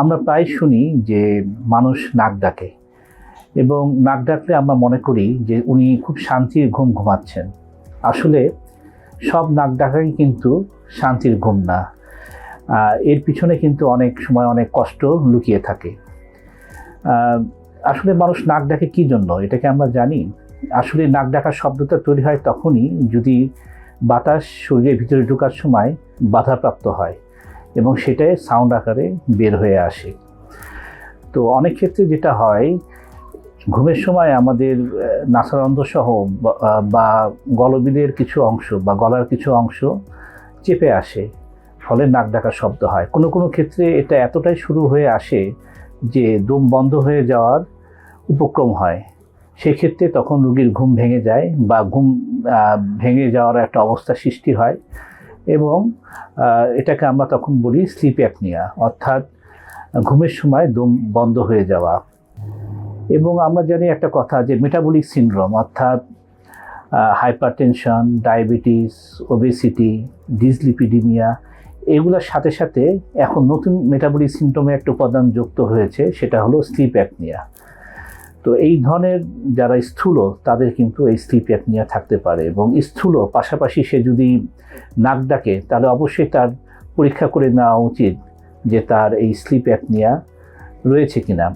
আমরা প্রায় শুনি যে মানুষ নাক ডাকে। এবং নাক ডাকলে আমরা মনে করি যে উনি খুব শান্তির ঘুম ঘুমাচ্ছেন। আসলে সব নাক ডাকাই কিন্তু শান্তির ঘুম না। এর পিছনে কিন্তু অনেক সময় অনেক কষ্ট লুকিয়ে থাকে। আসলে মানুষ নাক ডাকে কী জন্য? এটাকে আমরা জানি। আসলে নাক ডাকার শব্দটা তৈরি হয় তখনই যদি বাতাস শরীরের ভিতরে ঢোকার সময় বাধাপ্রাপ্ত হয়। এবং সেটাই সাউন্ড আকারে বের হয়ে আসে। তো অনেক ক্ষেত্রে যেটা হয় ঘুমের সময় আমাদের আহ, নাসারন্ধ্র বা- গলবিলের কিছু অংশ বা গলার কিছু অংশ চেপে আসে ফলে নাক ডাকার শব্দ হয়। কোনো কোনো ক্ষেত্রে এটা এতটাই শুরু হয়ে আসে যে দম বন্ধ হয়ে যাওয়ার উপক্রম হয়। সেক্ষেত্রে তখন রুগীর ঘুম ভেঙে যায় বা ঘুম ভেঙে যাওয়ার একটা অবস্থা সৃষ্টি হয়। এবং এটাকে আমরা তখন বলি স্লিপ অ্যাপনিয়া অর্থাৎ ঘুমের সময় দম বন্ধ হয়ে যাওয়া। এবং আমরা জানি একটা কথা যে মেটাবলিক সিনড্রোম অর্থাৎ হাইপারটেনশন ডায়াবেটিস ওবেসিটি ডিসলিপিডিমিয়া এগুলোর সাথে সাথে এখন নতুন মেটাবলিক সিনড্রোমে একটা উপাদান যুক্ত হয়েছে, সেটা হলো স্লিপ অ্যাপনিয়া তো এই ধরনের যারা স্থূল, তাদের কিন্তু এই স্লিপ অ্যাপনিয়া থাকতে পারে এবং স্থূল, পাশাপাশি সে যদি নাক ডাকে, তাহলে অবশ্যই তার পরীক্ষা করে নেওয়া উচিত যে তার এই স্লিপ অ্যাপনিয়া রয়েছে কিনা।